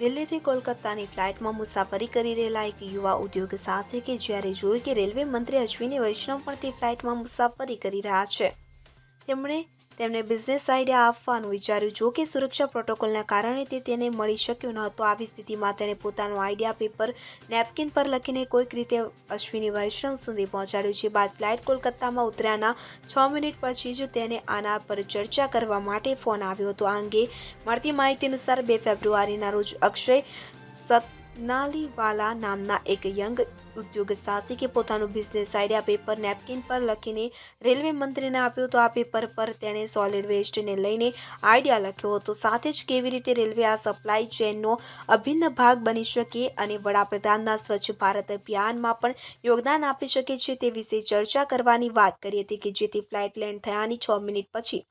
દિલ્હીથી કોલકાતાની ફ્લાઇટમાં મુસાફરી કરી રહેલા એક યુવા ઉદ્યોગ સાહસિકે જ્યારે જોયું કે રેલવે મંત્રી અશ્વિની વૈષ્ણવ પણ તે ફ્લાઇટમાં મુસાફરી કરી રહ્યા છે. તેમણે તેમને બિઝનેસ આઈડિયા આપવાનું વિચાર્યું. જો કે સુરક્ષા પ્રોટોકોલના કારણે તે તેને મળી શક્યું ન હતું. આવી સ્થિતિમાં તેણે પોતાનો આઈડિયા પેપર નેપકિન પર લખીને કોઈક રીતે અશ્વિની વૈષ્ણવ સુધી પહોંચાડ્યું છે બાદ ફ્લાઇટ કોલકાતામાં ઉતર્યાના છ મિનિટ પછી જ તેને આના પર ચર્ચા કરવા માટે ફોન આવ્યો હતો. આ અંગે મળતી માહિતી અનુસાર બે ફેબ્રુઆરીના રોજ અક્ષય સતનાલીવાલા નામના એક યંગ ઉદ્યોગ સાહસિકે પોતાનું બિઝનેસ આઈડિયા પેપર નેપકિન પર લખીને રેલવે મંત્રીને આપ્યું તો આ પેપર પર તેણે સોલિડ વેસ્ટને લઈને આઈડિયા લખ્યો હતો. સાથે જ કેવી રીતે રેલવે આ સપ્લાય ચેનનો અભિન્ન ભાગ બની શકે અને વડાપ્રધાનના સ્વચ્છ ભારત અભિયાનમાં પણ યોગદાન આપી શકે છે તે વિશે ચર્ચા કરવાની વાત કરી હતી કે જેથી ફ્લાઇટ લેન્ડ થયાની છ મિનિટ પછી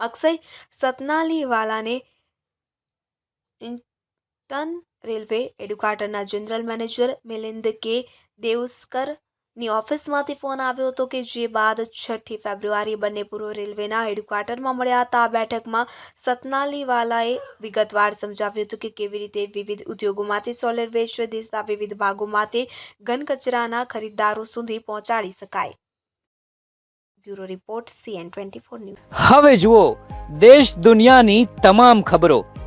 અક્ષય સતનાલીવાલાને ઇન્ટર્ન રેલવે એડ્યુકાટરના જનરલ મેનેજર મિલિંદ કે દેવસ્કરની ઓફિસમાંથી ફોન આવ્યો હતો કે જે બાદ છઠ્ઠી ફેબ્રુઆરી બંને પૂર્વ રેલવેના હેડક્વાર્ટરમાં મળ્યા હતા. આ બેઠકમાં સતનાલીવાલાએ વિગતવાર સમજાવ્યું હતું કે કેવી રીતે વિવિધ ઉદ્યોગોમાંથી સોલર વેસ્ટ દેશના વિવિધ ભાગોમાંથી ઘન કચરાના ખરીદદારો સુધી પહોંચાડી શકાય. Bureau report, CN twenty four news. હવે જુઓ, દેશ દુનિયાની તમામ ખબરો.